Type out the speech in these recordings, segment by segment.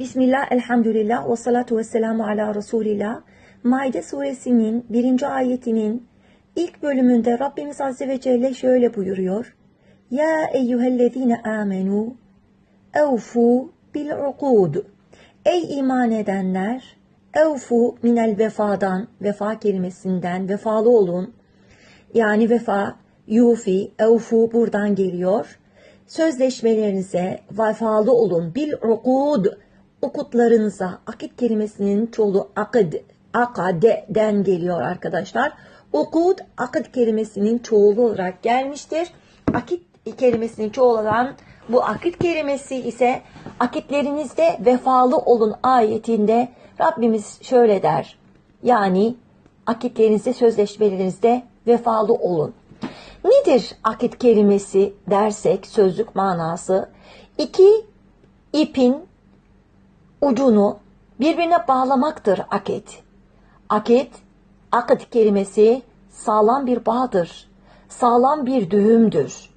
Bismillah, elhamdülillah ve salatu ve selamu ala Resulillah. Maide suresinin birinci ayetinin ilk bölümünde Rabbimiz Azze ve Celle şöyle buyuruyor. Ya eyyühellezine amenu evfu bil ukud. Ey iman edenler evfu minel vefadan, vefa kelimesinden vefalı olun. Yani vefa, yufi, evfu buradan geliyor. Sözleşmelerinize vefalı olun. Bil ukud, ukutlarınıza, akit kelimesinin çoğulu akid, akade'den geliyor arkadaşlar. Ukud, akid kelimesinin çoğulu olarak gelmiştir. Akit kelimesinin çoğulu olan bu akit kelimesi ise akitlerinizde vefalı olun ayetinde Rabbimiz şöyle der. Yani akitlerinizde, sözleşmelerinizde vefalı olun. Nedir akit kelimesi dersek sözlük manası? İki ipin ucunu birbirine bağlamaktır akit. Akit, akit kelimesi sağlam bir bağdır. Sağlam bir düğümdür.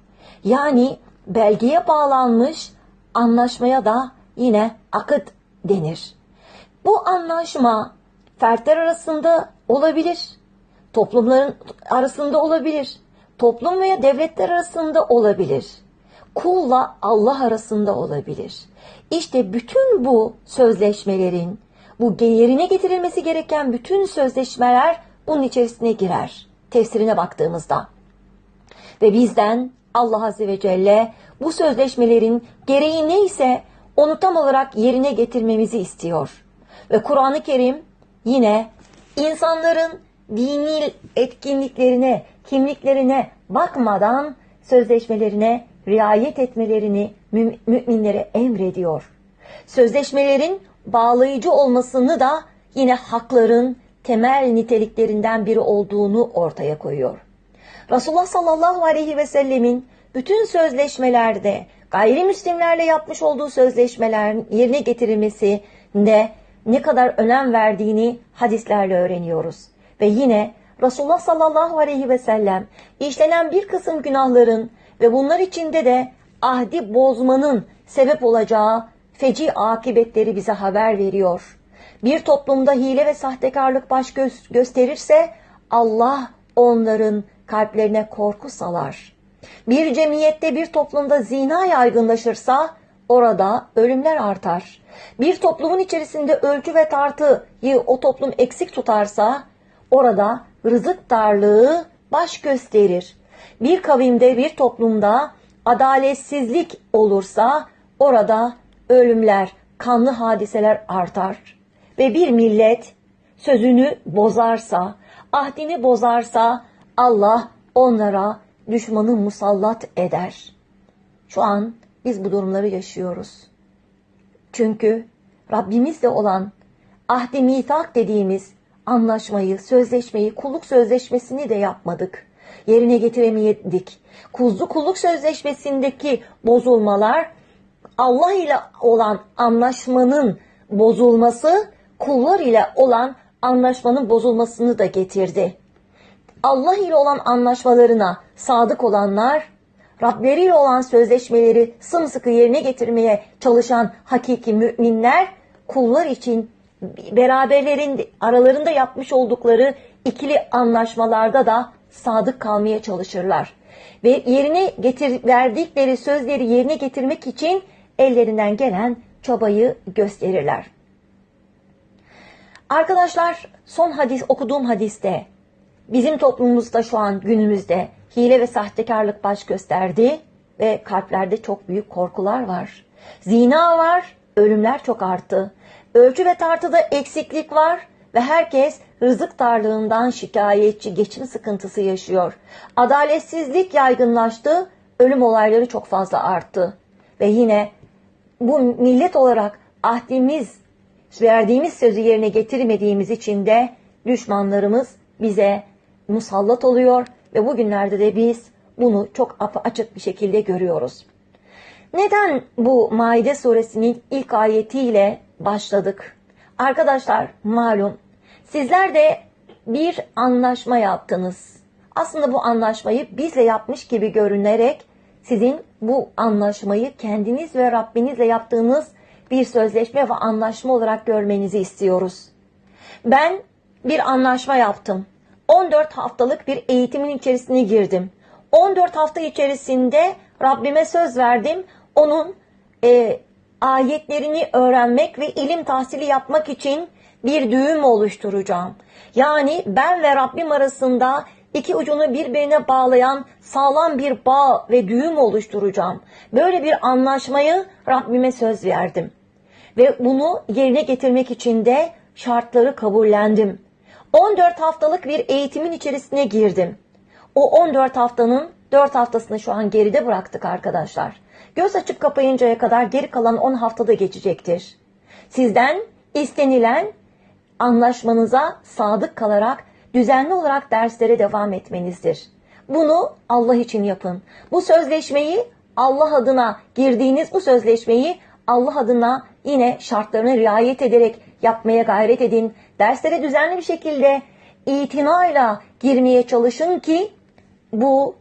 Yani belgeye bağlanmış anlaşmaya da yine akit denir. Bu anlaşma fertler arasında olabilir, toplumların arasında olabilir, toplum veya devletler arasında olabilir, kulla Allah arasında olabilir. İşte bütün bu sözleşmelerin, bu yerine getirilmesi gereken bütün sözleşmeler bunun içerisine girer. Tefsirine baktığımızda. Ve bizden Allah Azze ve Celle bu sözleşmelerin gereği neyse onu tam olarak yerine getirmemizi istiyor. Ve Kur'an-ı Kerim yine insanların dini etkinliklerine, kimliklerine bakmadan sözleşmelerine riayet etmelerini mü- müminlere emrediyor. Sözleşmelerin bağlayıcı olmasını da yine hakların temel niteliklerinden biri olduğunu ortaya koyuyor. Resulullah sallallahu aleyhi ve sellemin bütün sözleşmelerde gayrimüslimlerle yapmış olduğu sözleşmelerin yerine getirilmesinde ne kadar önem verdiğini hadislerle öğreniyoruz. Ve yine Resulullah sallallahu aleyhi ve sellem işlenen bir kısım günahların ve bunlar içinde de ahdi bozmanın sebep olacağı feci akıbetleri bize haber veriyor. Bir toplumda hile ve sahtekarlık baş gösterirse Allah onların kalplerine korku salar. Bir cemiyette bir toplumda zina yaygınlaşırsa orada ölümler artar. Bir toplumun içerisinde ölçü ve tartıyı o toplum eksik tutarsa orada rızık darlığı baş gösterir. Bir kavimde bir toplumda adaletsizlik olursa orada ölümler, kanlı hadiseler artar. Ve bir millet sözünü bozarsa, ahdini bozarsa Allah onlara düşmanı musallat eder. Şu an biz bu durumları yaşıyoruz. Çünkü Rabbimizle olan ahdi mitak dediğimiz anlaşmayı, sözleşmeyi, kulluk sözleşmesini de yapmadık. Yerine getiremedik. Kuzlu kulluk sözleşmesindeki bozulmalar Allah ile olan anlaşmanın bozulması kullar ile olan anlaşmanın bozulmasını da getirdi. Allah ile olan anlaşmalarına sadık olanlar, Rableriyle olan sözleşmeleri sımsıkı yerine getirmeye çalışan hakiki müminler, kullar için beraberlerin aralarında yapmış oldukları ikili anlaşmalarda da sadık kalmaya çalışırlar. Ve yerine getir, verdikleri sözleri yerine getirmek için ellerinden gelen çabayı gösterirler. Arkadaşlar son hadis okuduğum hadiste bizim toplumumuzda şu an günümüzde hile ve sahtekarlık baş gösterdi ve kalplerde çok büyük korkular var. Zina var, ölümler çok arttı. Ölçü ve tartıda eksiklik var ve herkes rızık darlığından şikayetçi, geçim sıkıntısı yaşıyor. Adaletsizlik yaygınlaştı, ölüm olayları çok fazla arttı. Ve yine bu millet olarak ahdimiz, verdiğimiz sözü yerine getirmediğimiz için de düşmanlarımız bize musallat oluyor ve bugünlerde de biz bunu çok açık bir şekilde görüyoruz. Neden bu Maide suresinin ilk ayetiyle başladık? Arkadaşlar malum sizler de bir anlaşma yaptınız. Aslında bu anlaşmayı bizle yapmış gibi görünerek sizin bu anlaşmayı kendiniz ve Rabbinizle yaptığınız bir sözleşme ve anlaşma olarak görmenizi istiyoruz. Ben bir anlaşma yaptım. 14 haftalık bir eğitimin içerisine girdim. 14 hafta içerisinde Rabbime söz verdim. Onun e, ayetlerini öğrenmek ve ilim tahsili yapmak için bir düğüm oluşturacağım. Yani ben ve Rabbim arasında iki ucunu birbirine bağlayan sağlam bir bağ ve düğüm oluşturacağım. Böyle bir anlaşmayı Rabbime söz verdim. Ve bunu yerine getirmek için de şartları kabullendim. 14 haftalık bir eğitimin içerisine girdim. O 14 haftanın 4 haftasını şu an geride bıraktık arkadaşlar. Göz açıp kapayıncaya kadar geri kalan 10 haftada geçecektir. Sizden istenilen anlaşmanıza sadık kalarak düzenli olarak derslere devam etmenizdir. Bunu Allah için yapın. Bu sözleşmeyi Allah adına girdiğiniz bu sözleşmeyi Allah adına yine şartlarına riayet ederek yapmaya gayret edin. Derslere düzenli bir şekilde itinayla girmeye çalışın ki bu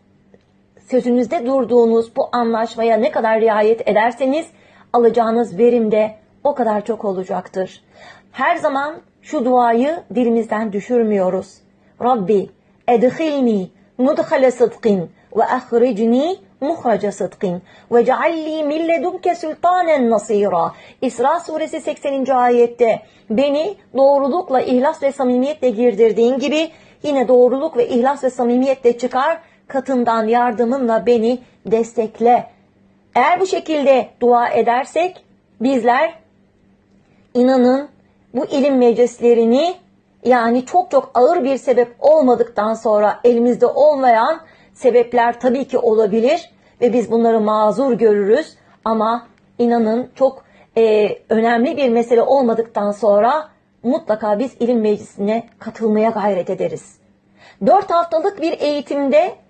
sözünüzde durduğunuz bu anlaşmaya ne kadar riayet ederseniz alacağınız verim de o kadar çok olacaktır. Her zaman şu duayı dilimizden düşürmüyoruz. Rabbi edhilni mudhale sıdkın ve ahricni muhraca sıdkın ve cealli min ledunke sultanen nasira. İsra suresi 80. ayette beni doğrulukla, ihlas ve samimiyetle girdirdiğin gibi yine doğruluk ve ihlas ve samimiyetle çıkar katından yardımınla beni destekle. Eğer bu şekilde dua edersek bizler inanın bu ilim meclislerini yani çok çok ağır bir sebep olmadıktan sonra elimizde olmayan sebepler tabii ki olabilir ve biz bunları mazur görürüz ama inanın çok e, önemli bir mesele olmadıktan sonra mutlaka biz ilim meclisine katılmaya gayret ederiz. 4 haftalık bir eğitimde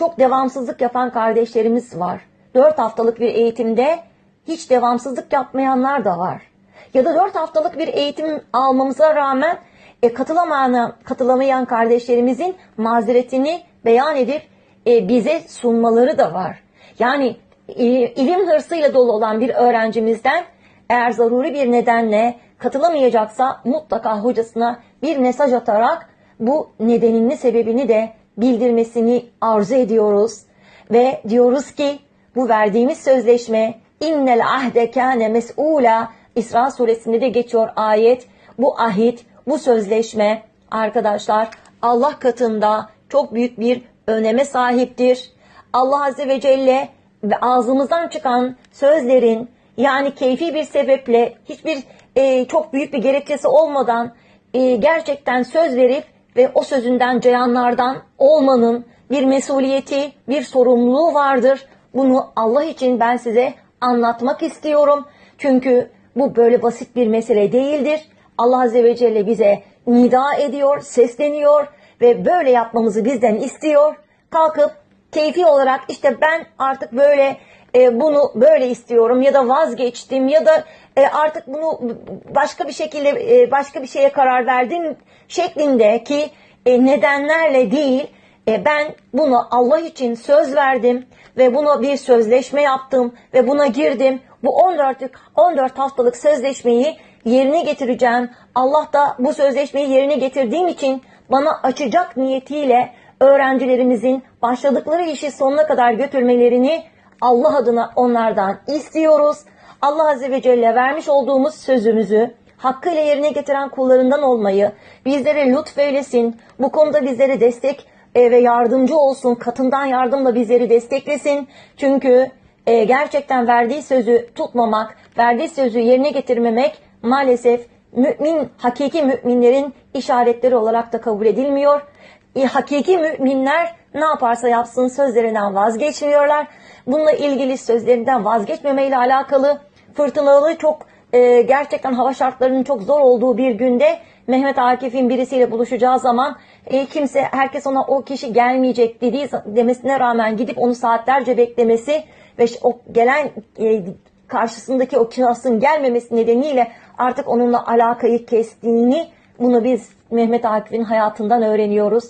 çok devamsızlık yapan kardeşlerimiz var. 4 haftalık bir eğitimde hiç devamsızlık yapmayanlar da var. Ya da 4 haftalık bir eğitim almamıza rağmen e, katılamayan, katılamayan kardeşlerimizin mazeretini beyan edip e, bize sunmaları da var. Yani e, ilim hırsıyla dolu olan bir öğrencimizden eğer zaruri bir nedenle katılamayacaksa mutlaka hocasına bir mesaj atarak bu nedenini sebebini de bildirmesini arzu ediyoruz. Ve diyoruz ki bu verdiğimiz sözleşme innel ahde kâne mes'ûlâ İsra suresinde de geçiyor ayet. Bu ahit, bu sözleşme arkadaşlar Allah katında çok büyük bir öneme sahiptir. Allah Azze ve Celle ve ağzımızdan çıkan sözlerin yani keyfi bir sebeple hiçbir e, çok büyük bir gerekçesi olmadan e, gerçekten söz verip ve o sözünden cayanlardan olmanın bir mesuliyeti, bir sorumluluğu vardır. Bunu Allah için ben size anlatmak istiyorum. Çünkü bu böyle basit bir mesele değildir. Allah Azze ve Celle bize nida ediyor, sesleniyor ve böyle yapmamızı bizden istiyor. Kalkıp keyfi olarak işte ben artık böyle e, bunu böyle istiyorum ya da vazgeçtim ya da e, artık bunu başka bir şekilde e, başka bir şeye karar verdim şeklinde ki e, nedenlerle değil e, ben bunu Allah için söz verdim ve buna bir sözleşme yaptım ve buna girdim. Bu 14 14 haftalık sözleşmeyi yerine getireceğim. Allah da bu sözleşmeyi yerine getirdiğim için bana açacak niyetiyle öğrencilerimizin başladıkları işi sonuna kadar götürmelerini Allah adına onlardan istiyoruz. Allah Azze ve Celle vermiş olduğumuz sözümüzü hakkıyla yerine getiren kullarından olmayı bizlere lütfeylesin. Bu konuda bizlere destek e, ve yardımcı olsun. Katından yardımla bizleri desteklesin. Çünkü e, gerçekten verdiği sözü tutmamak, verdiği sözü yerine getirmemek maalesef mümin, hakiki müminlerin işaretleri olarak da kabul edilmiyor. E, hakiki müminler ne yaparsa yapsın sözlerinden vazgeçmiyorlar. Bununla ilgili sözlerinden vazgeçmemeyle alakalı fırtınalı çok e, gerçekten hava şartlarının çok zor olduğu bir günde Mehmet Akif'in birisiyle buluşacağı zaman e, kimse herkes ona o kişi gelmeyecek dediği demesine rağmen gidip onu saatlerce beklemesi ve o gelen e, karşısındaki o şahsın gelmemesi nedeniyle artık onunla alakayı kestiğini bunu biz Mehmet Akif'in hayatından öğreniyoruz.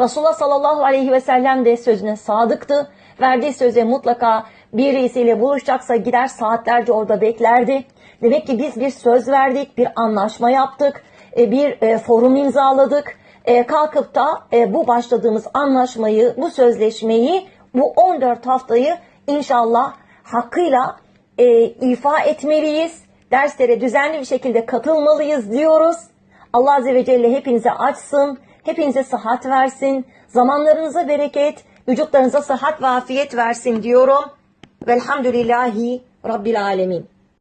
Resulullah sallallahu aleyhi ve sellem de sözüne sadıktı. Verdiği söze mutlaka birisiyle buluşacaksa gider saatlerce orada beklerdi. Demek ki biz bir söz verdik, bir anlaşma yaptık, e, bir e, forum imzaladık. E, kalkıp da bu başladığımız anlaşmayı, bu sözleşmeyi, bu 14 haftayı inşallah hakkıyla ifa etmeliyiz. Derslere düzenli bir şekilde katılmalıyız diyoruz. Allah Azze ve Celle hepinize açsın, hepinize sıhhat versin, zamanlarınıza bereket, vücutlarınıza sıhhat ve afiyet versin diyorum. Velhamdülillahi Rabbil Alemin.